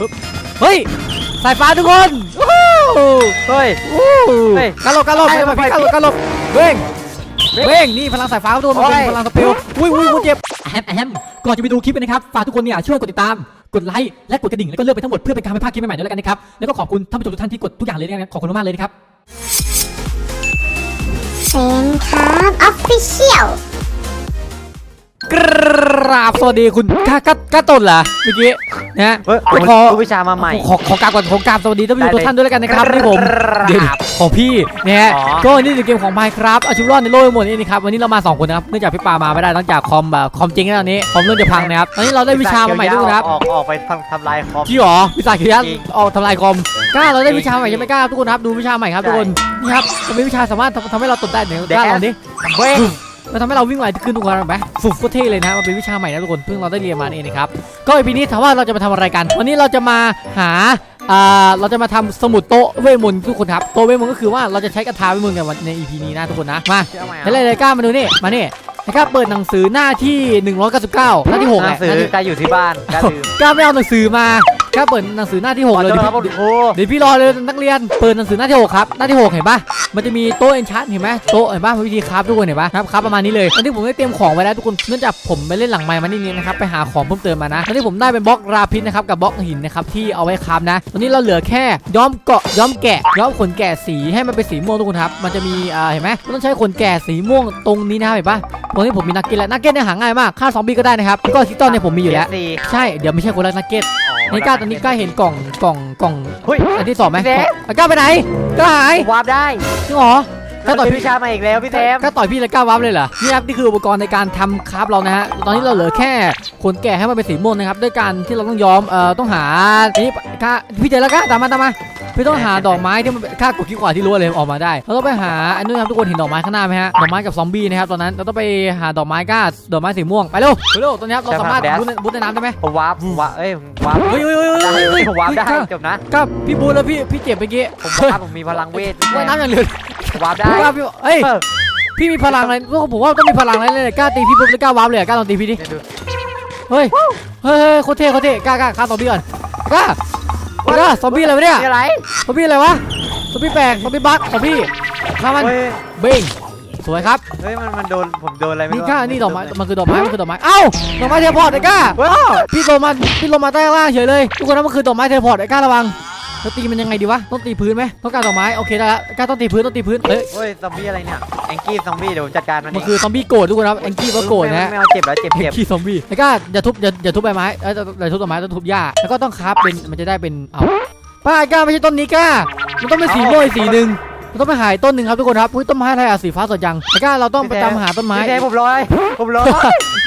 ปึ๊บเฮ้ยสายฟ้าทุกคนวู้ฮู้เฮ้ย วู้ฮู้เฮ้ยกระโหลกกระโหลกไปไปไปพี่กระโหลกกระโหลกเบ้งเบ้งนี่พลังสายฟ้าทุกคนมันเป็นโอ้ย พลังสเปลอุ้ยอุ้ยกูเจ็บแอมแอมก่อนจะไปดูคลิปนะครับฝากทุกคนเนี่ยช่วยกดติดตาม กดไลค์และกดกระดิ่งแล้วก็เลือกไปทั้งหมดเพื่อเป็นการไม่พลาดคลิปใหม่ๆด้วยแล้วกันนะครับแล้วก็ขอบคุณท่านผู้ชมทุกท่านที่กดทุกอย่างเลยนะครับขอบคุณมากๆเลยนะครับ เซนครับออฟฟิเชียล กราบสวัสดีคุณกล้ากล้ากล้าตนเหรอเมื่อกี้นะฮะเฮ้ยขอผมรู้วิชามาใหม่ขอขอกราบก่อนขอกราบสวัสดีท่านผู้ชมได้เลยทุกท่านด้วยแล้วกันนะครับกราบนี่ผมเดี๋ยวของพี่นะฮะอ๋อก็นี่คือเกมของ Minecraft เอาชีวิตรอดในโลกทั้งหมดนี่นะครับวันนี้เรามาสองคนนะครับเนื่องจากพี่ปามาไม่ได้นอกจากคอมแบบคอมจริงแล้วตอนนี้คอมเริ่มจะพังนะครับตอนนี้เราได้วิชามาใหม่ด้วยนะครับออกออกไปทำทำลายคอมจริงเหรอวิชาเขียนจริงออกทำลายคอมกล้าเราได้วิชาใหม่ใช่ไหมกล้าทุกคนครับดูวิชาใหม่ครับทุกคนนี่ครับมันเป็นวิชาสามารถทำทำให้เราตบได้เนี่ยกล้าลองดิเว้ย มันทำให้เราวิ่งไวขึ้นทุกคนเห็นไหมฝึกโคตรเท่เลยนะ มันเป็นวิชาใหม่นะทุกคนเพิ่งเราได้เรียนมาเองนะครับ ก็อีพีนี้ถามว่าเราจะมาทำอะไรกัน วันนี้เราจะมาหาอ่าเราจะมาทำสมุดโต๊ะเวทมนต์ทุกคนครับโต๊ะเวทมนต์ก็คือว่าเราจะใช้กระทาเวทมนต์กันวันในอีพีนี้นะทุกคนนะมาเชื่อไหมเห็นเลยเลยกล้ามาดูนี่มานี่นะครับเปิดหนังสือหน้าที่ 199 หน้าที่6หแหนัละงสือหน้าที่การอยู่ที่บ้านการดื่มกล้าไม่เอาหนังสือมา กล้าเปิดหนังสือหน้าที่ข6อเลยโทษเดี๋ยวครับพี่คุณครูเดี๋ยวพี่รอเลยนักเรียนเปิดหนังสือหน้าที่6ครับหน้าที่6เห็นปะมันจะมีโต๊ะเอนชาร์เห็นไหมโต๊ะเห็นปะวิธีคราฟทุกคนเห็นปะครับคราฟประมาณนี้เลยตอนนี้ผมได้เตรียมของไว้แล้วทุกคนเนื่องจากผมไปเล่นหลังไมค์มานี่นี่นะครับไปหาของเพิ่มเติมมานะตอนนี้ผมได้เป็นบล็อกราพิษนะครับกับบล็อกหินนะครับที่เอาไว้คราฟนะตอนนี้เราเหลือแค่ย้อมเกาะย้อมแกะย้อมขนแกะสีให้มันเป็นสีม่วงทุกคนครับมันจะมีอ่าเห็นไหมมันต้องใช้ขนแกะสีม่วงตรงนี้นะครับเห็นปะตรงนี้ผมมีนักเก็ตแล้วนักเก็ตเนี่ยหาง่ายมากฆ่าซอมบี้ก็ได้นะครับแล้วก็คิตตอนเนี่ยผมมีอยู่แล้วสี่ใช่เดี๋ยวไม่ใช่คนละนักเก็ต นี่กล้าตอนนี้กล้าเห็นกล่องกล่องกล่องเฮ้ย อันที่สองไหมพี่เซฟอะกล้าไปไหนกล้าหายวาร์ปได้จริงเหรอก็กล้าต่อยพี่ชามาอีกแล้วพี่เซม กล้าต่อยพี่แล้วกล้าวับเลยเหรอ นี่ครับนี่คืออุปกรณ์ในการทำคราฟเรานะฮะ ตอนนี้เราเหลือแค่ขนแกะให้มันเป็นสีม่วงนะครับ ด้วยการที่เราต้องย้อม เอ่อ ต้องหาอันนี้กล้าพี่เจอแล้วกล้าตามมาตามมา พี่ต้องหาดอกไม้ที่มันข้ากดขี้ขวาที่รู้เลยออกมาได้เราต้องไปหาอันนู้นครับทุกคนเห็นดอกไม้ข้างหน้าไหมฮะดอกไม้กับซอมบี้นะครับตอนนั้นเราต้องไปหาดอกไม้กล้าดอกไม้สีม่วงไปเร็วไปเร็วตอนนี้ครับเราสามารถบุดในบุดในน้ำได้ไหมผมวาร์ปวาร์ปเอ้ยผมวาร์ปเฮ้ยเฮ้ยเฮ้ยได้เฮ้ยเฮ้ยผมวาร์ปได้กล้าจบนะก็พี่บูธแล้วพี่พี่เจ็บเมื่อกี้ผมวาร์ปผมมีพลังเวทว่ายน้ำอย่างเร็ววาร์ปได้พี่ว่าพี่เอ้ยเออพี่มีพลังอะไรผมว่าต้องมีพลังอะไรเลยกล้าตีพี่ปุ๊บแล้วกล้าวาร์ปเลยอะกล้าลองตีพี่ดิเนี่ยดูเฮ้ยเฮ้ยเฮ้ยโคตรเท่โคตรเท่กล้ากล้าฆ่าซอมบี้ก่อนกล้า กล้าซอมบี้อะไรวะเนี่ยนี่อะไรซอมบี้อะไรวะ ซอมบี้แปลก ซอมบี้บั๊กซอมบี้ฆ่ามัน เฮ้ยเบ้งสวยครับเฮ้ยมันมันโดนผมโดนอะไรไม่นี่รู้กล้านี่ดอกไม้ มันคือดอกไม้ มันคือดอกไม้ เอ้า ดอกไม้เทเลพอร์ตไอ้กล้า ว้าวพี่ลงมาพี่ลงมาใต้ล่างเฉยเลย ทุกคนนะมันคือดอกไม้เทเลพอร์ตไอ้กล้าระวัง เราตีมันยังไงดีวะต้องตีพื้นไหมต้องการดอกไม้โอเคได้ละกล้าต้องตีพื้นต้องตีพื้นเฮ้ยเฮ้ยซอมบี้อะไรเนี่ยแองกี้ซอมบี้เดี๋ยวผมจัดการมันมันคือซอมบี้โกรธทุกคนครับแองกี้ก็โกรธนะฮะไม่เอาเจ็บแล้วเจ็บแองเจ็บกี้ซอมบี้แล้วก็อย่าทุบอย่าอย่าทุบใบไม้เอ้ยอย่าทุบต้นไม้ต้องทุบหญ้าแล้วก็ต้องคราฟเป็นมันจะได้เป็นเอาป้าไอ้ก้าไม่ใช่ต้นนี้ก้ามันต้องเป็นสีม่วงอีกสีหนึ่งมันต้องไปหายต้นหนึ่งครับทุกคนครับอุ้ยต้นไม้อะไรอะสีฟ้าสดจังไอ้ก้าเราต้องไปตามหาต้นไม้พี่เซมผมลอยผมลอย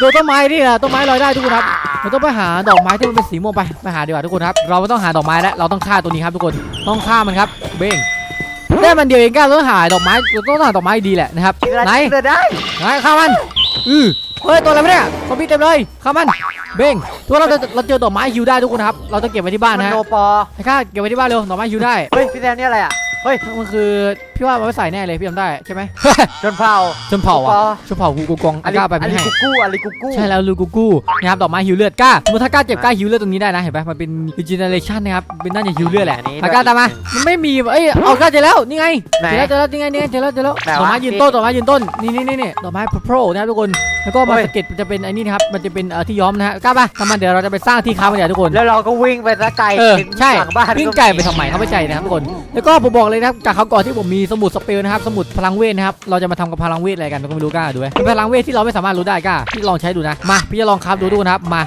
โดนต้นไม้นี่นะต้นไม้ลอยได้ทุกคนครับเราต้องไปหาดอกไม้ที่มันเป็นสีม่วงไปไปหาดีกว่าทุกคนครับ เราไม่ต้องหาดอกไม้แล้วเราต้องฆ่าตัวนี้ครับทุกคนต้องฆ่ามันครับ เบ้งได้มันเดียวเองก้าเราต้องหาดอกไม้เราต้องหาดอกไม้ดีแหละนะครับไหนเดินได้ไงฆ่ามันอือเฮ้ยตัวอะไรวะเนี่ยซอมบี้เต็มเลยฆ่ามัน เบ้งตัวเราจะเราเจอดอกไม้ฮิวได้ทุกคนครับ เราจะเก็บไว้ที่บ้านมันนะฮะโนปอไอ้ข้าเก็บไว้ที่บ้านเร็วดอกไม้ฮิวได้ เฮ้ยพี่แซมนี่อะไรอะ เฮ้ยมันคือพี่ว่ามันไม่ใส่แน่เลยพี่จำได้ใช่ไหม ชนเผ่า ชนเผ่าอะชนเผ่ากูกูกองอะอาก้าไปอะไม่ไรให้กุ๊กกู้อะไรกุ๊กกู้ใช่แล้วลูกูกูนะครับดอกไม้ฮิวเลือดกล้าสมมติถ้ากล้าเจ็บกล้าฮิวเลือดตรงนี้ได้นะเห็นไหมมันเป็น regeneration นะครับเป็นน่าจะฮิวเลือดแหละอากล้าตามมามันไม่มีเอ้ยเอากล้าเจอแล้วนี่ไงไหนเจอแล้วเจอแล้วนี่ไงนี่ไงเจอแล้วเจอแล้วไหนดวะอกไม้ยืนต้นดอกไม้ยืนต้นนี่นี่นี่นี่ดอกไม้โปรนะครับทุกคนแล้วก็มาเฮ้ยสะเก็ตมันจะเป็นไอ้นี่นะครับมันจะเป็นเอ่อที่ย้อมนะฮะกล้าปะทำมันเดี๋ยวเราจะไปสร้างที่ค้ามันเดี๋ยวทุกคนแล้วเราก็วิ่งไปตะไกลเออถึงใช่หลังบ้านวิ่งไก่ไปทำไมเขาไม่ใจนะครับทุกคนแล้วก็ผมบอกเลยนะครับจากเขาก่อนที่ผมมีสมุดสเปลนะครับสมุดพลังเวทนะครับเราจะมาทำกับพลังเวทอะไรกันก็ไม่รู้กล้าดูไหมเป็นพลังเวทที่เราไม่สามารถรู้ได้กล้าพี่ลองใช้ดูนะมาพี่จะลองครับดูดูนะครับมา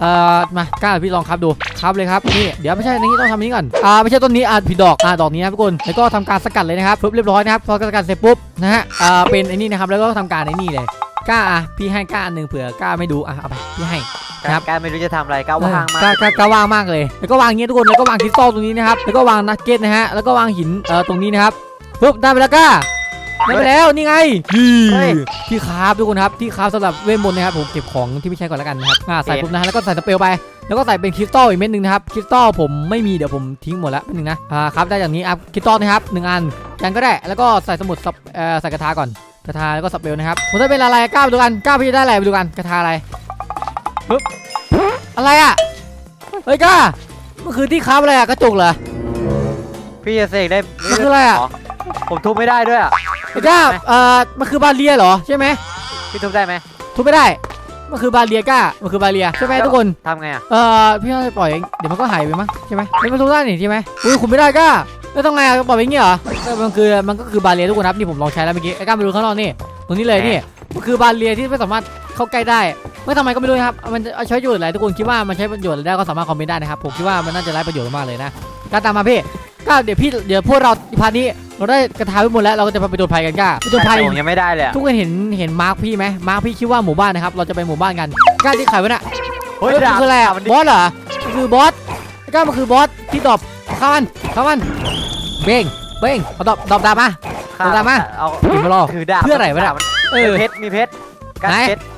เอ่อมากล้าพี่ลองครับดูครับเลยครับนี่เดี๋ยวไม่ใช่อันนี้ต้องทำนนี้ก่อนอ่าไม่ใช่ต้นนี้อ่าผิดดอกอ่าดอกนี้นะทุกคนแล้วก็ทำการสกัดเลยนะครับปุ๊บเรียบร้อยนะครับพอสกัดเสร็จปุ๊บนะฮะอ่าเป็นไอ้นี่นะครับแล้วก็ทำการไอ้นี่เลยกล้าอะพี่ให้กล้าอันหนึ่งเผื่อกล้าไม่ดูอะเอาไปพี่ให้ ครับ การไม่รู้จะทำอะไรก้าวว่างมากกล้ากล้ากล้าว่างมากเลย แล้วก็วางอย่างเงี้ยทุกคน แล้วก็วางคริสตัลตรงนี้นะครับ แล้วก็วางนักเก็ตนะฮะ แล้วก็วางหินเอ่อตรงนี้นะครับ ปุ๊บได้ไปแล้วก้าได้ไปแล้วนี่ไงนี่เฮ้ย ที่คราฟทุกคนครับ ที่คราฟสำหรับเวทมนต์นะครับ ผมเก็บของที่ไม่ใช้ก่อนแล้วกันนะครับอ่าใส่โอเคปุ๊บนะฮะ แล้วก็ใส่สเปรย์ไป แล้วก็ใส่เป็นคริสตัลอีกเม็ดหนึ่งนะครับ คริสตัลผมไม่มีเดี๋ยวผมทิ้งหมดแล้วเป็นหนึ่งนะอ่าครับได้อย่างนี้อะคริสตัลนะครับหนึ่งอันกันก็ได้ แล้วก็ใส่สมุดสับเอ่อใส่กระทาก่อน กระทาแล้วก็สเปรย์นะครับผมจะเป็นอะไรกล้าไปดูกันกล้าพี่จะได้อะไรไปดูกันกระทาอะไร ปึ๊บอะไรอะเฮ้ยกล้ามันคือที่ค้าอะไรอะกระจกเหรอ พี่จะเสกได้มันคืออะไรอะ ผมทุบไม่ได้ด้วยอะไอ้ก้าเอ่อมันคือบาเรียเหรอใช่ไหมพี่ทุบได้ไหมทุบไม่ได้ มันคือบาเรียก้ามันคือบาเรียใช่ไหมทุกคน ทำไงอะเอ่อพี่ต้องปล่อยเองเดี๋ยวมันก็หายไปมั้งใช่ไหมไม่มันทุบได้นี่ใช่ไหมอุ้ยคุณไม่ได้ก้าแล้วต้องไงอะปล่อยไปอย่างงี้เหรอเออมันคือมันก็คือบาเรียทุกคนครับนี่ผมลองใช้แล้วเมื่อกี้ไอ้ก้าไปดูข้างนอกนี่ตรงนี้เลยนี่มันคือบาเรียที่ไม่สามารถ เข้าใกล้ได้ ไม่ทำไมก็ไม่รู้นะครับมันจะใช้ประโยชน์อะไรทุกคนคิดว่ามันใช้ประโยชน์อะไรได้ก็สามารถคอมเมนต์ได้นะครับผมคิดว่ามันน่าจะไร้ประโยชน์มากเลยนะก้าตามมาพี่ก้าเดี๋ยวพี่เดี๋ยวพวกเราพาร์ทนี้เราได้กระทาไปหมดแล้วเราก็จะไปประโจนภัยกันก้าประโจนภัยผมยังไม่ได้เลยอะทุกคนเห็นเห็นมาร์คพี่ไหมมาร์คพี่คิดว่าหมู่บ้านนะครับเราจะไปหมู่บ้านกันก้าที่ขายวะเนี่ยเฮ้ยเฮ้ยมันคืออะไรอะมันบอสเหรอมันคือบอสไอ้ก้ามันคือบอสที่ดรอปเข้ามันเข้ามันเบ้งเบ้งเอาดรอปดรอปดาบมาเอาตามมาเอาถึงมารอถือดาบเพื่ออะไรวะเนี่ยมันเออเพชรมีเพชรกัดไหนเพชรจ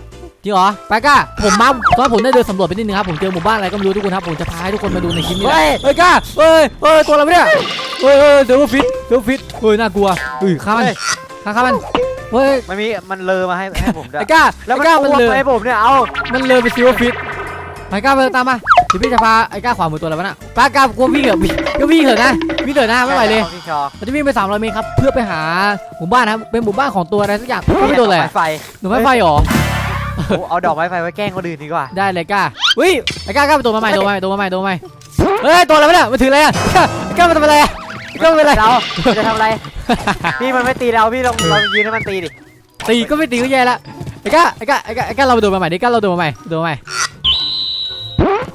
ริงเหรอไปก้าผมมาตอนผมได้เดินสำรวจไปนิดนึงครับผมเจอหมู่บ้านอะไรก็ไม่รู้ทุกคนครับผมจะพาให้ทุกคนมาดูในคลิปนี้แหละเฮ้ยเฮ้ยก้าเฮ้ยเฮ้ยตัวอะไรวะเนี่ยเฮ้ยเฮ้ยเดี๋ยวฟิตเดี๋ยวฟิตเฮ้ยน่ากลัวเฮ้ยฆ่ามันเฮ้ยฆ่าฆ่ามันเฮ้ยมันมีมันเลอมาให้ให้ผมด้วยไอ้ก้าแล้วไอ้มันก้าอ้มันวกเลยมาให้ผมเนี่ยเอามันเลยไปซิวฟิตไอ้ก้าไปตามมาเดี๋ยวพี่จะพาไอ้ก้าขวามือตัวอะไรวะน่ะป้ากล้ากลัววิ่งเหรอวิ่งก็วิ่งเถอะนะวิ่งเถอะนะไม่ไหวเลยพี่ชอเราจะวิ่งไป300เมตรครับเพื่อไปหาหมู่บ้านนะครับเป็นหมู่บ้านของตัวอะไรสักอย่างก็ไม่โดนเลยดอกไม้ไฟหนูไม่ไฟหรอ โอ้เอาดอกไม้ไฟไว้แกล้งคนอื่นดีกว่า ได้เลยก้าวิไอ้ก้ากล้าไปตัวมาใหม่ตัวมาใหม่ตัวมาใหม่ตัวมาใหม่เฮ้ยตัวอะไรวะเนี่ยมันถืออะไรอะก้ามันทำอะไรอะก้ามันเป็นอะไรเราจะทำอะไรพี่มันไม่ตีเราพี่ลองลองยืนให้มันตีดิตีก็ไม่ตีก็แย่ละไอ้ก้าไอ้ก้าไอ้ก้าไอ้ก้าเราไปตัวมาใหม่ดิก้าเราตัวมาใหม่ตัวมาใหม่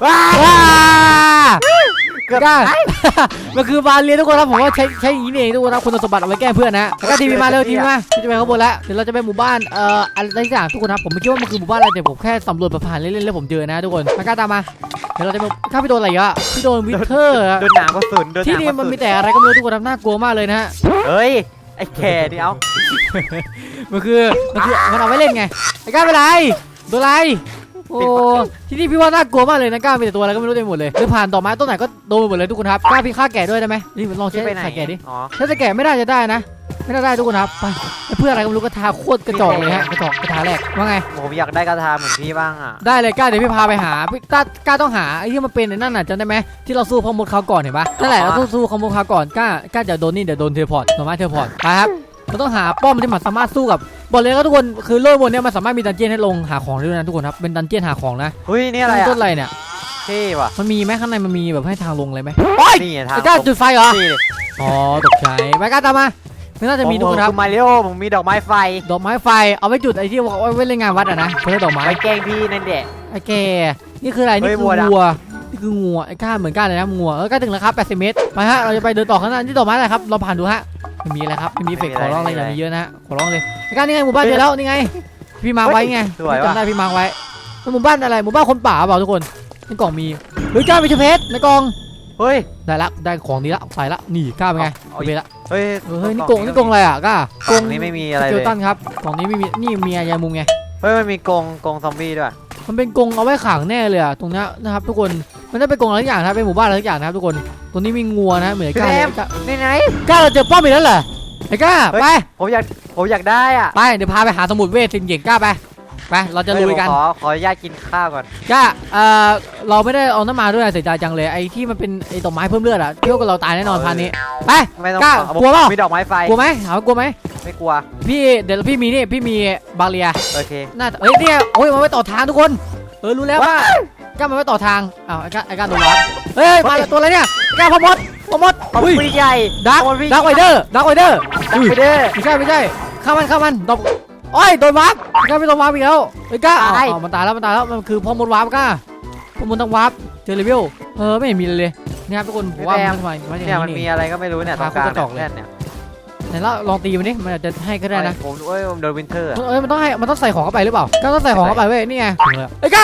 ว้า ว้าเกือบก้ามันคือบาเรียนทุกคนครับผมว่าใช้ใช้อย่างนี้นี่เองทุกคนครับคุณสมบัติเอาไว้แก้เพื่อนนะแล้วก็ทีวีมาเร็วทีวีมาพี่จะไปข้างบนแล้วเดี๋ยวเราจะไปหมู่บ้านเอ่ออะไรสักอย่างทุกคนครับผมไม่คิดว่ามันคือหมู่บ้านอะไรแต่ผมแค่สำรวจผ่านๆเล่นๆแล้วผมเจอนะทุกคนมากล้าตามมาเดี๋ยวเราจะไปข้าพี่โดนอะไรอีกอะพี่โดนวิเทอร์อะโดนหนามกระสุนโดนหที่นามนี่กระมันสุมีแต่อะไรก็ไม่รู้ทุกคนครับน่ากลัวมากเลยนะฮะเฮ้ยไอ้แค่นี่เอามันคือมันคือมันเอาไว้เล่นไงไอ้ก้าเป็นไรตัวอะไร โอ้ที่นี่พี่ว่าน่ากลัวมากเลยนะก้ามีแต่ตัวอะไรก็ไม่รู้เต็มไปหมดเลยเดินผ่านดอกไม้ต้นไหนก็โดนไปหมดเลยทุกคนครับกล้าพี่ฆ่าแกะด้วยได้ไหมนี่ลองที่ใช้ไปไหนใส่แกะดิอ๋อถ้าจะแกะไม่ได้จะได้นะ ไม่ได้ได้ทุกคนครับไปแล้วเพื่ออะไรก็ไม่รู้ก็ทาโคตรกระจอกเลยฮะกระจอกกระทาแรกว่าไง ผมอยากได้กระทาเหมือนพี่บ้างอะได้เลยกล้าเดี๋ยวพี่พาไปหาพี่กล้ากล้าต้องหาไอ้ที่มันเป็นไอ้นั่นน่ะจำได้ไหมที่เราสู้พ่อมดเขาวก่อนเห็นปะนั่นแหละเราต้องสู้พ่อมดเขาวก่อนกล้ากล้าจะโดนนี่เดี๋ยวโดนเทเลพอร์ตหน่อไม้เทเลพอร์ตไปครับ เราต้องหาป้อมที่มันสามารถสู้กับบอกเลยก็ทุกคนคือโลกบนเนี้ยมันสามารถมีดันเจี้ยนให้ลงหาของได้ด้วยนะทุกคนครับเป็นดันเจี้ยนหาของนะเฮ้ยนี่อะไรต้อะนอะไรเนี่ยเท่ว่ะมันมีไหมข้างในมันมีแบบให้ทางลงเลยไหมนี่ไงทางไอ้กล้าจุดไฟเหรอนี่ดิอ๋อตกใจไปกล้าตามมาไม่น่าจะมีทุกคนครับผมมาริโอผมมีดอกไม้ไฟ ดอกไม้ไฟเอาไว้จุดไอ้ที่เอาไว้เล่นงานวัดอะนะเพื่อดอกไม้ไว้แกล้งพี่นั่นแหละไอ้แกนี่คืออะไรเฮ้นี่ยคือวัวดำงัวนี่คืองัวไอ้ก้าเหมือนก้าเลยนะงัวเออก้าถึงแล้วครับ80 เมตรไปฮะเราจะไปเดินต่อข้างหน้านี่ดอกไม้อะไรครับเราผ่านดูฮะ ไม่มีอะไรครับไม่มีเฟกขอร้องอะไรอย่ามีเยอะนะฮะขอร้องเลยไอ้ก้านี่ไงหมู่บ้านเจอแล้วนี่ไง พี่มาร์คไว้ไงสวยจำว่ะได้พี่มาร์คไว้เป็นหมู่บ้านอะไรหมู่บ้านคนป่าเปล่าทุกคนในกล่องมีเฮ้ยก้าไปเชเพชรในกล่องเฮ้ย ได้ละได้ของนี้ละใส่ละนี่ก้าเป็นไงเอาเชเพชรละเฮ้ยเออเฮ้ยนี่กล่องนี่กล่องอะไรอะก้ากล่องนี้ไม่มีอะไรเจเลอยตันครับกล่องนี้ไม่มีนี่เมียยายมุมไง เฮ้ยมันมีกรงกรงซอมบี้ด้วย มันเป็นกรงเอาไว้ขังแน่เลยอะตรงเนี้ยนะครับทุกคน มันจะเป็นกรงอะไรทุกอย่างนะครับเป็นหมู่บ้านอะไรทุกอย่างนะครับทุกคนตรงนี้มีงัวนะเหมือนก้าเลยก้านี่ไงก้าเราเจอป้อมอีกแล้วเหรอไอ้ก้าเฮ้ยไปผมอยากผมอยากได้อะไปเดี๋ยวพาไปหาสมุดเวทสิงเก่งก้าไปไปเราจะลุยกันเฮ้ผมขอขออนุญาตกินข้าวก่อนก้าเอ่อเราไม่ได้เอาน้ำมาด้วยเสียใจจังเลยไอ้ที่มันเป็นไอ้ดอกไม้เพิ่มเลือดอะเที่ยวกับเราตายแน่นอนพันนี้ ไป ไม่ต้องกล้าขอกลัวเปล่า มีดอกไม้ไฟกลัวไหมถามว่ากลัวไหมไม่กลัวพี่เดี๋ยวพี่มีนี่พี่มีบาเรียโอเค น่าจะเอ้ยเนี่ยโอ้ยมันไว้ต่อทางทุกคน เออรู้แล้วว่า ก้ามันไว้ต่อทางอ้าวไอ้ก้าไอ้ก้าโดนล้อเฮ้ยมาแล้วตัวอะไรเนี่ยไอ้ก้าพ่อมดพ่อมดขอบอุ้ยคุณใหญ่ดักขอบคุณดักไวเดอร์ดักไวเดอร์ดักไปเด้อไม่ใช่ไม่ใช่ข้ามันข้ามันดอกโอ้ยโดนวาร์ปไอ้ก้าไม่โดนวาร์ปอีกแล้วไอ้ก้าตายอ๋อมันตายแล้วมันตายแล้วมันคือพ่อมดวาร์ปก้าพ่อมดต้องวาร์ปเจอเลเวลเออไม่เห็นมีเลยเลยนี่ครับทุกคนผมว่ามันทำไมมันอย่างเนี่ยมันนี้มีนี่ อะไรก็ไม่รู้เนี่ยตรงกลางขาโคตรกระจอกเลยแน่นเนี่ย ไหนเราลองตีมันดิมันอาจจะให้ก็ได้นะผมเอ้ยผมโดนวินเทอร์เอ้ยมันต้องให้มันต้องใส่ของเข้าไปหรือเปล่าก้าต้องใส่ของเข้าไปเว้ยนี่ไงถึงแล้วไอ้ก้า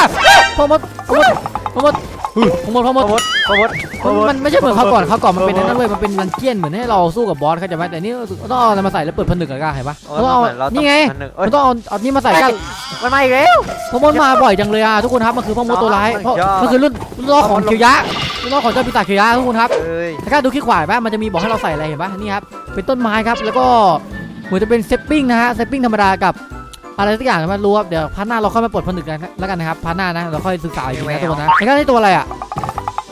พ่อมดพ่อมดพ่อมดพ่อมดพ่อมดโคตรโคตรโคตรมันไม่ใช่เหมือนเขาวก่อนเขาวก่อนมันเป็นเออนั่นเว้ยมันเป็นมันเกี้ยนเหมือนให้เราสู้กับบอสเข้าใจไหมแต่นี่ต้องเอาอะไรมาใส่แล้วเปิดผนึกอะก้าเห็นปะเออต้องเอาเหมือนเราต้องนี่ไงอันหนึ่งเอ้ยมันต้องเอาเอานี่มาใส่ก้ามันมาอีกแล้วพ่อมดมาบ่อยจังเลยอะทุกคนครับมันคือพ่อมดตัวร้ายเพราะยอดมันคือรุ่นรุ่นรอของเคียวยะ รุ่นรอของเจ้าปีศาจเคียวยะทุกคนครับเอ้ยถ้าก้าดูขี้ขวายปะมันจะมีบอกให้เราใส่อะไรเห็นปะนี่ครับเป็นต้นไม้ครับแล้วก็เหมือนจะเป็นเซปปิ้งนะฮะเซปปิ้งธรรมดากับอะไรสักอย่างไม่รู้ครับเดี๋ยวพาร์ทหน้าเราค่อยมาปลดผนึกกันแล้วกันนะครับพาร์ทหน้านะเราค่อยศึกษาอีกทีนะทุกคนนะไอ้ก้านี่ตัวอะไรอะ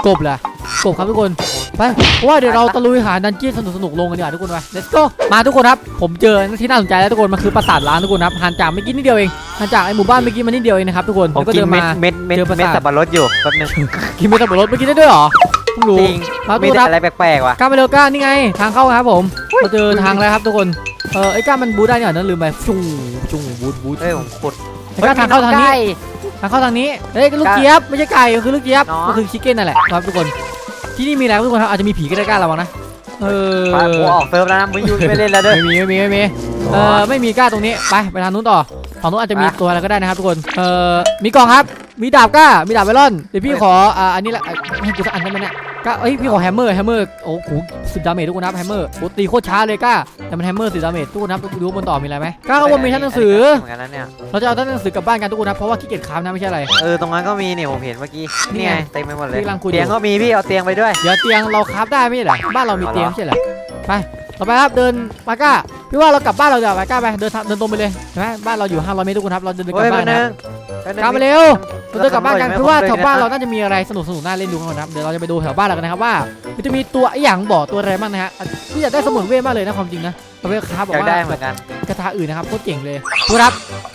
กบเหรอกกบครับทุกคน ไปเพราะว่าเดี๋ยวเราตะลุยหาดันเจี้ยนสนุกๆลงกันดีกว่าทุกคนไป let's go มาทุกคนครับ ผมเจอที่น่าสนใจแล้วทุกคน มันคือปราสาทล้างทุกคนครับห่างจากเมื่อกี้นิดเดียวเองห่างจากไอ้หมู่บ้านเมื่อกี้มานิดเดียวเองนะครับทุกคนผมแล้วก็กิเดินนเม็ดมา เม็ดเม็ดเจอปราสาท เม็ดสับปะรดอยู่แป๊บนึงกินไปสับปะรดเมื่อกี้ได้ด้วยเหรอเพิ่งรู้จริงมาทุมีกคนแต่ครับ อะไรแปลกๆว่ะกล้าไปเร็วกล้านี่ไง ทางเข้าครับผมเราเจอทางแล้วครับทุกคน เออไอ้กล้ามันบูทได้เนี่ยนั่นลืมไปจุงจุงบูทบูทเฮ้ยผมขุด ไอ้กล้าทางเข้าทางนี้ ทางเข้าทางนี้ เฮ้ยลูกเจี๊ยบไม่ใช่ไก่มันคือลูกเจี๊ยบเนาะมันคือชิคเก้นนั่นแหละครับทุกคน ที่นี่มีอะไรครับทุกคนครับอาจจะมีผีก็ได้กล้าระวังนะเออไปผมออกเซิร์ฟแล้วนะมึงอยู่ไม่เล่นแล้วเด้อไม่มีไม่มีไม่มีเออไม่มีกล้าตรงนี้ไปไปทางนู้นต่อฝั่งนู้นอาจจะมีไปตัวอะไรก็ได้นะครับทุกคนเออมีกล่องครับ มีดาบกล้ามีดาบไวรอนเดี๋ยวพี่ขออ่าอันนี้ละอะให้กูสักอันได้ไหมเนี่ย กล้าเอ้ยพี่ขอแฮมเมอร์แฮมเมอร์โอ้โหสิบดาเมจทุกคนครับแฮมเมอร์โอ้ตีโคตรช้าเลยกล้าแต่มันแฮมเมอร์สิบดาเมจทุกคนครับดูบนต่อมีอะไรไหมกล้าข้างบนมีชั้นหนังสือเหมือนกันนะเนี่ยเราจะเอาชั้นหนังสือกลับบ้านกันทุกคนครับเพราะว่าขี้เกียจค้ามนะไม่ใช่อะไรเออตรงนั้นก็มีเนี่ยผมเห็นเมื่อกี้นี่นี่ไงไงเต็มไปหมดเลยที่กำลังคุยอยู่เตียงก็มีพี่เอาเตียงไปด้วยเดี๋ยวเตียงเราคราฟได้ไม่ใช่เหรอบ้านเรามีเอาเหรอเตียงไม่ใช่เหรอไปต่อไปครับเดินมาก้าพี่ว่าเรากลับบ้านเราเดี๋ยวไปก้าไปเดินทางเดินตรงไปเลยเห็นไหมบ้านเราอยู่500เมตรทุกคนครับเราเดินกลัเฮ้ยบแป๊บ้าบนนึนะงแป๊บนึงกลับไปเร็ว เราเดินกลับบ้านกันไม่พี่ว่าไม่แถวบ้านไม่เราน่าจะมีอะไรสนุกสนุกน่าเล่นดูกันนะครับเดี๋ยวเราจะไปดูแถวบ้านเรากันนะครับว่ามันจะมีตัวไอ้อย่างบ่อตัวอะไรบ้างนะฮะพี่อยากได้สมุนเวทมากเลยนะความจริงนะเราไปคราฟบออยากกว่าได้เหมือนกันกระทะอื่นนะครับโคตรเจ๋งเลยทุกคนครับ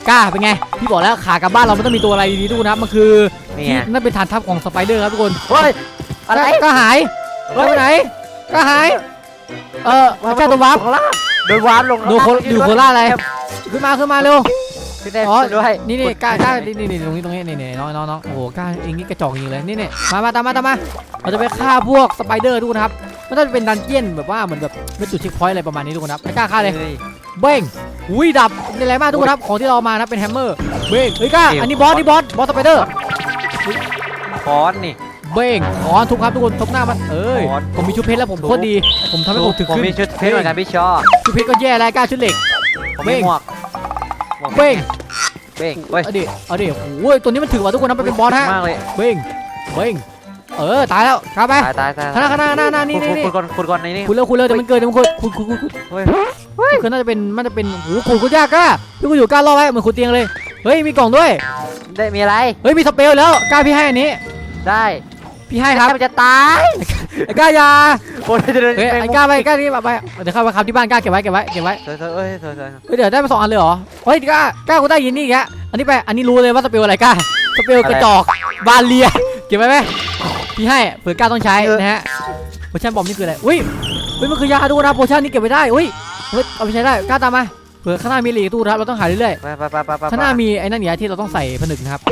กล้าเป็นไงพี่บอกแล้วขากลับบ้านเรามันต้องมีตัวอะไรดีๆทุกคนครับมันคือนี่ที่ไงนั่นเป็นฐานทัพของสไปเดอร์ครับทุกคนเฮ้ยอะไรก็หายแล้วไปไหนก็หายเออมาจ้าตัววับข้างล่างโดนวาร์ปลงดูโคดูโคล่าอะไรขึ้นมาขึ้นมาเร็ว พี่แดงอ๋อช่วยด้วยนี่นี่กล้ากล้านี่นี่นี่ตรงนี้ตรงนี้นี่นี่น้องน้องน้องโอ้โหกล้าเองนี่กระจอกจริงเลยนี่นี่มามาตามมาตามมาเราจะไปฆ่าพวกสไปเดอร์ทุกคนครับมันน่าจะเป็นดันเจี้ยนแบบว่าเหมือนแบบเป็นจุดเช็คพอยต์อะไรประมาณนี้ทุกคนครับไม่กล้าฆ่าเลยฮ้เบ้งอุ้ยดับนี่อะไรมากทุกคนครับของที่เราเอามานะเป็นแฮมเมอร์เบ้งเฮ้ยกล้าอันนี้บอสนี่บอสบอสสไปเดอร์คอนนี่เบ้งขอทุบครับทุกคนทุบหน้ามันเอ้ยบอสผมมีชุดเพชรแล้วผมโคตรดี ผมทำให้ผมถึงผมขึ้นมีชุดเพชรเหมือนกันพี่ชอบชุดเพชรก็แย่แล้วกล้าชุดเหล็กผมเบ้มีงหมวกหมวก เบ้งเบ้งเฮ้ยเอาดิเอาดิโอ้ยตัวนี้มันถือว่าทุกคนนะมันเป็นบอสฮะมากเลยเบ้งเบ้งเออตายแล้วครับไปตายตายตายข้างหน้าข้างหน้าหน้าหน้านี่คุณนี่คุณนี่คุณก่อนคุณก่อนในนี่คุณเร็วคุณเร็วเดี๋ยวมันเกิดเดี๋ยวมันเกิดคุณคุณคุณคุณเฮ้ยคือน่าจะเป็นมันจะเป็นโอ้โหคุณคุณยากกล้าพี่คุณอยู่กล้ารอไว้เหมือนคุณเตียงเลยเฮ้ยมีกล่องด้วยได้มีอะไรเฮ้ยมีสเปลแล้วกล้าพี่ให้อันนี้ได้พี่ให้ครับมันจะตาย ไอ้กล้ายาโอ้ยจะเดินเฮ้ยไอ้กล้าไปกล้านี่มาไปเดี๋ยวเข้าไปครับที่บ้านกล้าเก็บไว้เก็บไว้เก็บไว้เถอยเถอยเอ้ยเถอยเถอยเฮ้ยเดี๋ยวได้มาสองอันเลยเหรอเฮ้ยกล้ากล้ากูได้ยินนี่อีกแล้วอันนี้ไปอันนี้รู้เลยว่าสเปลอะไรกล้าสเปลกระจอกบาเลียเก็บไว้ไหมพี่ให้เผื่อกล้าต้องใช้นะฮะโพชั่นบอมนี่คืออะไรอุ้ยเฮ้ยมันคือยาดูนะโพชั่นนี้เก็บไว้ได้อุ้ยเฮ้ยเอาไปใช้ได้กล้าตามมาเผื่อข้างหน้ามีเหลีกตู้ครับเราต้องหาเรื่อยไปไปไปไปไปๆข้างหน้ามีไอ้นั่นเนี่ยที่เราต้องใส่ผนึกนะครับ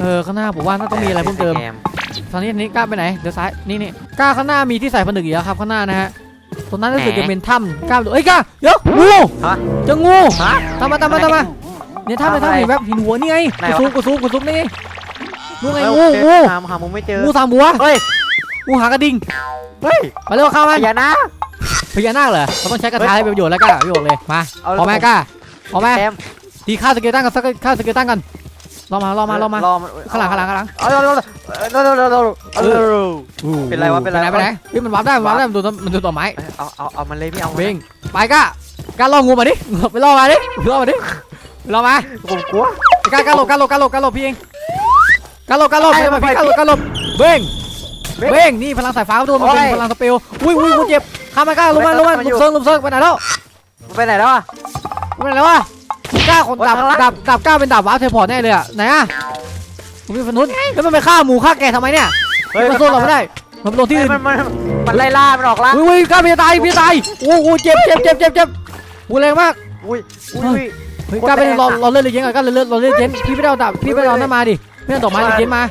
เออข้างหน้าผมว่าน่าต้องมีอะไรเพิ่มเติม ตอนนี้อันนี้กล้าไปไหนเดี๋ยวซ้ายนี่นี่กล้าข้างหน้ามีที่ใส่ผนึกอีกแล้วครับข้างหน้านะฮะตรงนั้นรู้สึกจะเป็นถ้ำกล้าดูเอ้ยกล้าเดี๋ยวงูฮะ เจองูฮะ ตามมาตามมาตามมาเนี่ยถ้ำในถ้ำเห็นแบบหินหัวนี่ไงไหนกูวะ ซูมกูซูมกูซูมนี่ไงงูไงเฮ้ยงูโอเคงูหาหามุมไม่เจองูสามหัวเฮ้ยงูหางกระดิ่งเฮ้ยมาเร็วเข้ามา อย่านะ พญานาคเหรอเราต้องใช้กระทะให้เป็นประโยชน์แล้วกล้าพี่บอกเลย มาเอาพอไหมกล้าพอไหมแอมตีฆ่าสเกลตันกันสักฆ่าสเกลตันกัน รอมารอมารอมาข้างลังขลังขลังเอาเราเราเราเราเราเราเป็นไรวะเป็นไรเป็นไรพี่มันวาร์ปได้มันวาร์ปได้มันดูมันดูต่อไม้เอาเอาเอามันเลยพี่เอาเบงไปก้าการล่องูมาดิไปล่อมาดิล่อมาดิล่อมาผมกลัวก้าก้าหลบก้าหลบก้าหลบก้าหลบพี่เองก้าหลบก้าหลบไปไปก้าหลบก้าหลบเบงเบ้งนี่พลังสายฟ้าโดนมันเป็นพลังสเปลอุ้ยอุ้ยกูเจ็บข้ามาก้าลงมาลงมาลุมเซิร์งลุมเซิร์งไปไหนแล้วไปไหนแล้วอะไปไหนแล้วอะ กล้าคนโอ้ยดาบข้างล่างดาบดาบกล้าเป็นดาบว้าร์ปเทพอร์ตแน่เลยอะไหนอะผมมีฟันนุษแล้วมันไปฆ่าหมูฆ่าแกะทำไมเนี่ยมันสู้เราไม่ได้มันไปลงที่อื่นมันมันมันไล่ล่ามันออกล่าอุ้ยอุ้ยกล้าพี่จะตายพี่จะตายโอ้โหเจ็บเจ็บเจ็บเจ็บเจ็บหูแรงมากอุ้ยอุ้ยเฮ้ยกล้าไปรอรอเลือดเลยเย็นก่อนกล้าเลือดรอเลือดเย็นพี่ไม่ได้เอาดาบพี่ไม่ได้เอานั่นมาดิไม่ได้เอาดอกไม้เลยเย็นมา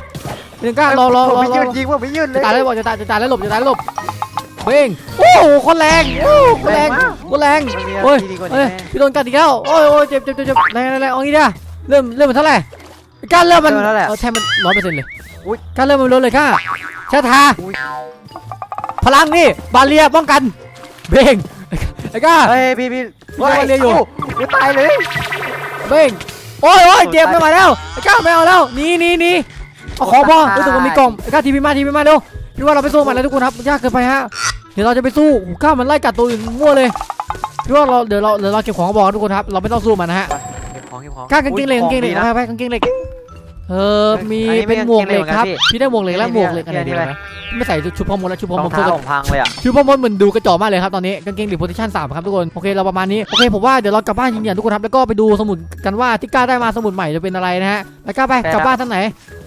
เดี๋ยวกล้ารอรอรอไม่รอยืนยิงว่าไม่ยืนเลจะยตายแล้วบอกจะตายจะตายแล้วหลบจะตายแล้วหลบ เบ้งโอ้โหคนแรงโอ้โหคนแรงคนแรงมันมีโอ้ยที่ดีกว่าเอ้นี้ยพี่โดนกัดอีกแล้วโอ้ยโอ้ยเจ็บเจ็บเจ็บเจ็บแรงแรงแรงเอางี้ดิเริ่มเริ่มมันเท่าไหร่การเริ่มมันเออแทนมันร้อยเปอร์เซ็นต์เลยการเริ่มมันลดเลยค่ะชาทาพลังนี่บาเลียป้องกัน เบ้งไอ้ก้าเฮ้ยพี่พี่พี่ว่าเรียนอยู่กูตายเลยเบ้งโอ้ยโอ้ยเจ็บไม่ไหวแล้วไอ้ก้าไม่เอาแล้วหนีหนีหนีเอาขอพอรู้สึกว่ามีกล่องไอ้ก้าทีพีมาทีพีมาเร็วพี่ว่าเราไปสู้มันแล้วทุกคนครับยากเกินไปฮะ เดี๋ยวเราจะไปสู้หูก้ามันไล่กัดตัวอื่นมั่วเลยพี่ว่าเราเดี๋ยวเราเดี๋ยวเราเก็บของกระบอกทุกคนครับ เราไม่ต้องสู้มันนะฮะเก็บของเก็บของก้ากางเกงเหล็กกางเกงเหล็กนะไปไปกางเกงเหล็กเออมีอันนี้เป็นหมวกเหล็กครับไม่พี่ได้หมวกเหล็กแล้วหมวกเหล็กอะไรนี่ดีนี่ไหมไม่ใส่ชุดพ่อมดแล้วชุดพ่อรมอดงเพื่เท้าอผมพังเลยอะชุดพ่อมดเหมือนดูกระจอกมากเลยครับตอนนี้กางเกงหรือโพซิชั่นสามครับทุกคนโอเคเราประมาณนี้โอเคผมว่าเดี๋ยวเรากลับบ้านจริงๆทุกคนครับแล้วก็ไปดูสมุดกันว่าที่กล้าได้มาสมุดใหม่จะเป็นอะไรนะฮะไปกล้าไปกลับบ้านทางไหน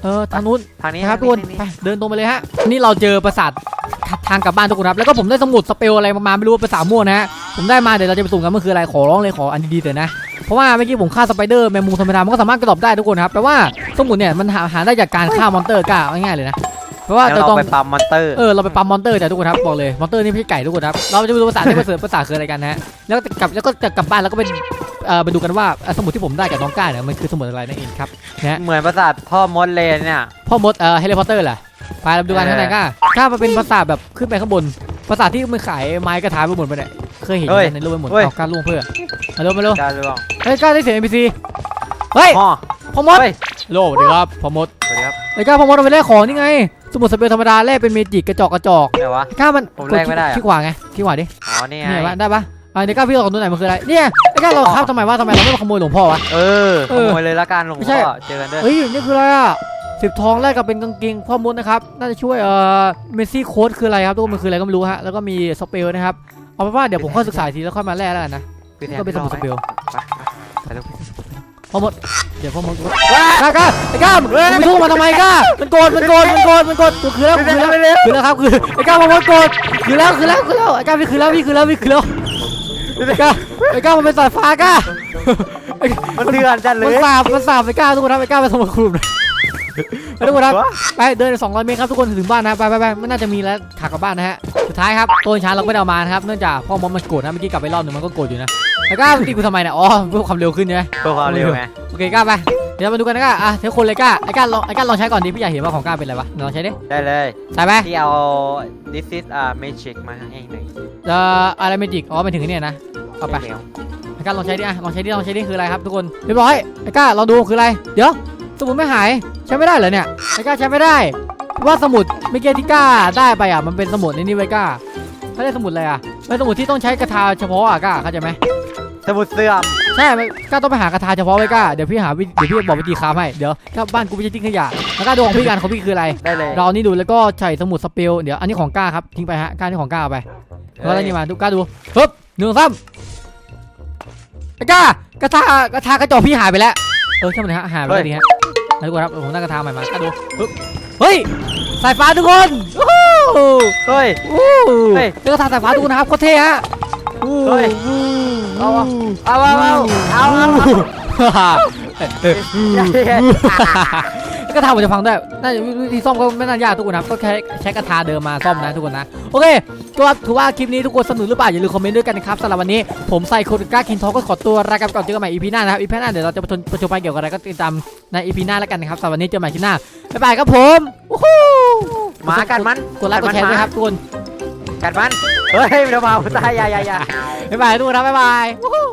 เออทางนู้นทางนี้นะครับทุกคนนี่ไปเดินตรงไปเลยฮะนี่เราเจอปราสาท ทางกลับบ้านทุกคนครับแล้วก็ผมได้สมุดสเปลอะไรมาไม่รู้ว่าภาษาม่วงนะฮะผมได้มาเดี๋ยวเราจะไปสุ่มกันมันคืออะไรขอร้องเลยขออันดีๆเถอะนะเพราะว่าเมื่อกี้ผมฆ่าสไปเดอร์แมงมุมธรรมดามันก็สามารถกระโดดได้ทุกคนครับแปลว่าสมุดเนี่ยมันหาหาได้จากการฆ่ามอนเตอร์กล้าง่ายๆเลยนะเพราะว่าแล้วเราเราต้องไปปั๊มมอนเตอร์เออเราไปปั๊มมอนเตอร์แต่ทุกคนครับบอกเลยมอนเตอร์นี่ไม่ใช่ไก่ทุกคนครับเราจะไปดูภาษาที่ภาษาภาษาคืออะไรกันนะฮะแล้วก็กลับแล้วก็จะกลับบ้านแล้วก็ไปเอ่อไปดูกันว่าเอ่อสมุดที่ผมได้จากน้องก้าเนี่ยมันคือสมุดอะไรนั่นเองครับเหมือนประสาทพ่อมดเลยเนี่ยพ่อมดเอ่อแฮร์รี่พอตเตอร์แหละ ไปเราไปดูกันข้างในก้าก้ามันเป็นภาษาแบบขึ้นไปข้างบนภาษาที่มันขายไม้กระถางไปหมดไปเนี่ยเคยเห็นอยู่ในรูปไปหมดเอาก้าล่วงเพื่อมาเร็วมาเร็วการลวงเฮ้ยก้าได้เสียง NPC เฮ้ยอ๋อพ่อมดเฮ้ยโลสวัสดีครับพ่อมดสวัสดีครับไอ้ก้าพ่อมดเอาไปแลกของนี่ไง สมุดสเปรย์ธรรมดาแลกเป็นเมจิกกระจอกกระจอกไหนวะไอ้ก้ามันผมแลกไม่ได้อะขี้ขวาไงขี้ขวาดิอ๋อนี่ไงเนี่ยว่าได้ปะอ่าเดี๋ยวก้าพี่เอาของตัวไหนมันคืออะไรเนี่ยไอ้ก้าเราครับทำไมว่าทำไมเราไม่มาขโมยหลวงพ่อวะเออเอขอโมยเลยละกันหลวงไม่ใช่พ่อเจอกันเด้อเฮ้ยนี่คืออะไรอะ สิบทองแลกกับเป็นกางเกงพ่อมดนะครับ น่าจะช่วยเอ่อเมสซี่โค้ดคืออะไรครับทุกคนมันคืออะไรก็ไม่รู้ฮะแล้วก็มีสเปรย์นะครับเอาเป็นว่าเดี๋ยวผมค่อยศึกษาอีกทีแล้วค่อยมาแลกแล้วกันนะพี่แทก็เป็นสมุดสเปรย์ไปไปไปลูกพ่อมดเดี๋ยวพ่อมดก้าก้าไอ้ก้ามึงไปทุ่งมาทำไมก้ามันโกรธมันโกรธมันโกรธมันโกรธกูคือแล้วกูคือแล้วคือแล้วครับคือไอ้ก้าวมาหมดกดคือแล้วคือแล้วคือแล้วไอ้ก้าวพี่คือแล้วพี่คือแล้วพี่คือแล้วไอ้ก้าวไอ้ก้าวมันเป็นสายฟ้าก้าไอ้มันเถื่อนจัดเลมันยสาบมันสาบไอ้ก้าวทุกคนครับไอ้ก้าวไปสมุดคลุม ไปทุกคนครับไปเดิน 200 เมตรครับทุกคนถึงบ้านนะไปไปไปไม่น่าจะมีแล้วขากลับบ้านนะฮะสุดท้ายครับตัวช้างเราก็ไม่ได้เอามานะครับเนื่องจากพ่อมอมมันโกรธนะเมื่อกี้กลับไปรอบหนึงมันก็โกรธอยู่นะไอ้ก้าวตีกูทำไมเนี่ยอ๋อเพื่อความเร็วขึ้นใช่ไหมเพื่อความเร็วไงโอเคก้าวไปเดี๋ยวมาดูกันนะก้าอะเดี๋ยวคนเลยก้าไอ้ก้าลองไอ้ก้าลองใช้ก่อนดิพี่อยากเห็นว่าของก้าเป็นอะไรวะลองใช้ดิได้เลยใช่ไหมที่เอา this is a magic มาให้หน่อยเอ่ออะไรเมจิกอ๋อไปถึงเนี่ยนะเอาไปเร็วไอ้ก้าลองใช้ดิอะลองใช้ดิลองใช้ดิคืออะไรครับทุกคนเรียบร้อยไอ้ก้าลองดูคืออะไรเดี๋ยว สมุดไม่หายใช้ไม่ได้เหรอเนี่ยไอ้ก้าใช้ไม่ได้เพราะว่าสมุดเมื่อกี้ที่ก้าได้ไปอะมันเป็นสมุดในนี่ไว้ก้าเขาเรียกสมุดอะไรอะเป็นสมุดที่ต้องใช้กระทาเฉพาะอะก้าเข้าใจไหมสมุดเสื่อมใช่มันก้าต้องไปหากระทาเฉพาะไว้ก้าเดี๋ยวพี่หาวิเดี๋ยวพี่บอกวิธีคราฟให้เดี๋ยวก้าบ้านกูไม่ใช่ทิ้งขยะแล้วก้าดูของพี่กันของพี่คืออะไรได้เลยเรานี่ดูแล้วก็ใส่สมุดสเปลเดี๋ยวอันนี้ของก้าครับทิ้งไปฮะก้านี่ของก้าเอาไปแล้วก็นี่มาดูกล้าดูปึ๊บหนึ่งสามไอ้กล้ากระทากระทากระจอกพี่หายไปแล้วเออใช่ไหมนฮะหายไปแล้วดีฮะแล้ว ทุกคนครับเดี๋ยวผมตั้งกระทาใหม่มากล้าดูปึ๊บเฮ้ยสายฟ้าทุกคนโอ้โหเฮ้ยโอ้โหเฮ้ยเจอกระทาสายฟ้าทุกคนนะครับโคตรเท่ฮะโอ้เฮ้ยโหเอาเอาเอาเอาเอาเอาเอา กระทาผมจะพังได้ น่าจะวิธีซ่อมก็ไม่น่ายากทุกคนนะครับก็แค่ใช้กระทาเดิมมาซ่อมนะทุกคนนะ โอเค ก็ถือว่าคลิปนี้ทุกคนสนุกหรือเปล่า อย่าลืมคอมเมนต์ด้วยกันนะครับสำหรับวันนี้ ผมใส่โคดก้าคินทอก็ขอตัวลากันก่อนเจอกันใหม่อีพีหน้านะครับอีพีหน้าเดี๋ยวเราจะประชนประชมภัยเกี่ยวกับอะไรก็ติดตามในอีพีหน้าแล้วกันนะครับสำหรับวันนี้เจอกันใหม่ที่หน้า บ๊ายบายครับผมวู้ฮู้หมากัดมัน กดไลค์กดแชร์ด้วยครับทุกคนกัดมัน เฮ้ยไม่ต้องมาพุทธายายายาบ๊ายบายทุกคนครับบ๊ายบายวู้ฮู้